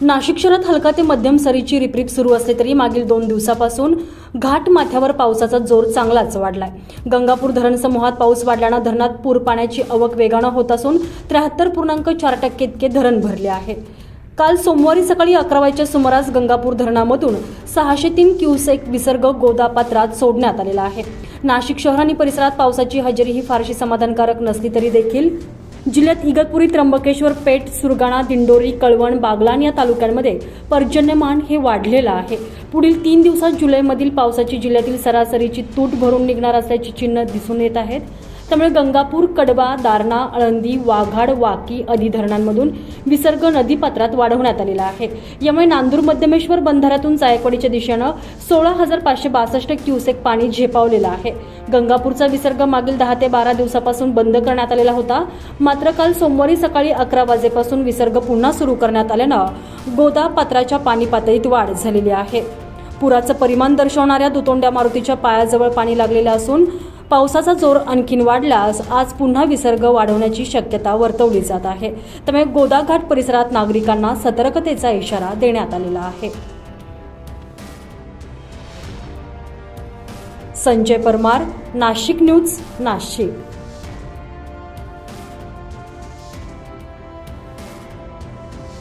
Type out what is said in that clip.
नाशिक शहरात हलका ते मध्यम सरीची रिपरिप सुरू असली तरी मागील दोन दिवसापासून घाट माथ्यावर पावसाचा जोर चांगलाच वाढलाय. गंगापूर धरण समूहात पाऊस वाढल्यानं धरणात पूर पाण्याची आवक वेगानं होत असून त्र्याहत्तर पूर्णांक चार टक्के इतके धरण भरले आहे काल सोमवारी सकाळी अकरा वाजेच्या सुमारास गंगापूर धरणामधून सहाशे तीन क्युसेक विसर्ग गोदापात्रात सोडण्यात आलेला आहे. नाशिक शहर आणि परिसरात पावसाची हजेरी ही फारशी समाधानकारक नसली तरी देखील जिल्ह्यात इगतपुरी त्र्यंबकेश्वर पेठ सुरगाणा दिंडोरी कळवण बागलान या तालुक्यांमध्ये पर्जन्यमान हे वाढलेलं आहे. पुढील तीन दिवसात जुलैमधील पावसाची जिल्ह्यातील सरासरीची तूट भरून निघणार असल्याची चिन्ह दिसून येत आहेत. त्यामुळे गंगापूर कडबा दारणा आळंदी वाघाड वाकी आदी धरणांमधून विसर्ग नदीपात्रात वाढवण्यात आलेला आहे. यामुळे नांदूर मध्यमेश्वर बंधाऱ्यातून जायकवाडीच्या दिशेनं सोळा हजार पाचशे बासष्ट क्युसेक पाणी झेपावलेलं आहे. गंगापूरचा विसर्ग मागील दहा ते बारा दिवसापासून बंद करण्यात आलेला होता. मात्र काल सोमवारी सकाळी अकरा वाजेपासून विसर्ग पुन्हा सुरू करण्यात आल्यानं गोदा पात्राच्या पाणी पातळीत वाढ झालेली आहे. पुराचं परिमाण दर्शवणाऱ्या दुतोंड्या मारुतीच्या पायाजवळ पाणी लागलेलं असून पावसाचा जोर आणखीन वाढल्यास आज पुन्हा विसर्ग वाढवण्याची शक्यता वर्तवली जात आहे. त्यामुळे गोदाघाट परिसरात नागरिकांना सतर्कतेचा इशारा देण्यात आलेला आहे. संजय परमार नाशिक न्यूज नाशिक.